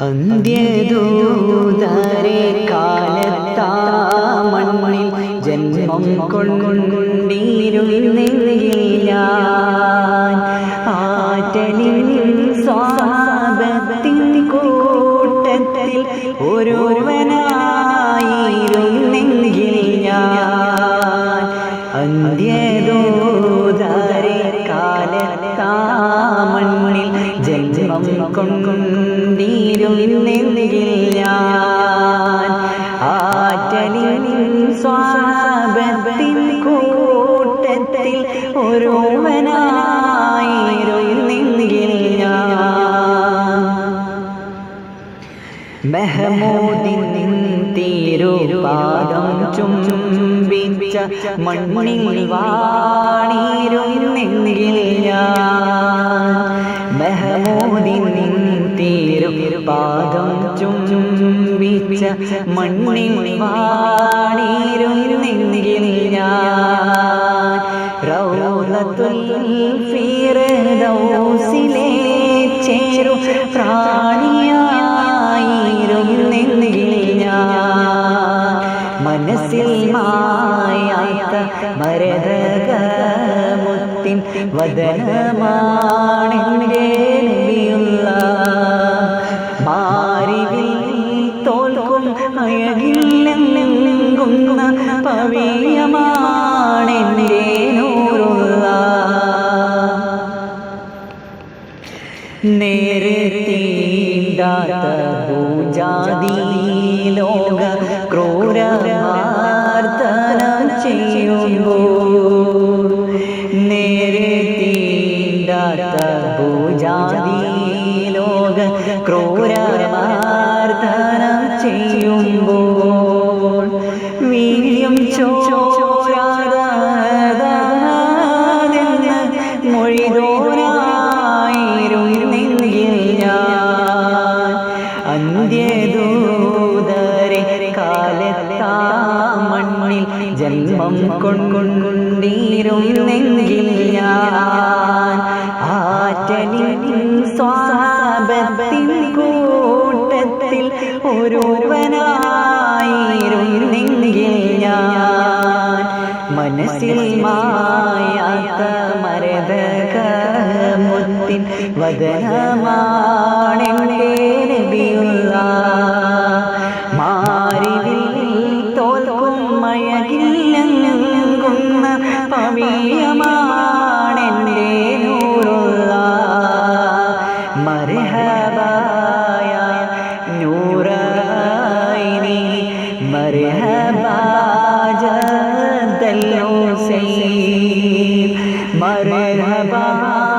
അന്ത്യദൂതരെ കാലത്താ ജന്മം കൊണ്ടിരുന്നില്ല ആറ്റലിൽ സ്വാപത്തിൻ കൂട്ടത്തിൽ ഒരുവനായിരുന്നെങ്കിൽ കൊണ്ടിരുന്നെങ്കിൽ ഞാൻ ആറ്റലിൻ സ്വാപത്തിൻ ഞാൻ തീരുപാദം ചുംബിച്ച മണ്ണി വാണിരുന്നെങ്കിൽ ഞാൻ റൗലത്തുൽ ഞാൻ മനസ്സിൽ മായാത്ത മരതകമുത്തിൻ വദനമാണെന്റെ പവിയമാണെന്റെ നൂറുള്ള. നേരെ പൂജാതി ലോക ക്രൂരമാർത്തനം ചെയ്യുമ്പോൾ നേരെ തീണ്ടാത്ത ഭൂജാതി ലോക ക്രൂരമാർത്തനം ചെയ്യുമ്പോൾ വീര്യം ചോരാതെന്ന് മൊഴിതോരായിരുന്നെങ്കിൽ ഞാൻ അന്ത്യദൂതരെ കാലത്താ മണ്ണിൽ ജന്മം കൊണ്ടുകൊണ്ടിരുന്നെങ്കിൽ ഞാൻ ആറ്റലിൻ സ്വാപത്തിൻ കൂട്ടത്തിൽ ഒരുവനായിരുന്നെങ്കിൽ ഞാൻ മനസ്സിൽ മായാത്ത മരതകമുത്തിൻ വദനമാണെന്റെ നബിയുള്ള മാറിവിൽ തോൽക്കും മഴകില്ലെങ്കുന്ന പവിയമാണെന്റെ मर मरहबा दलों से मर बाबा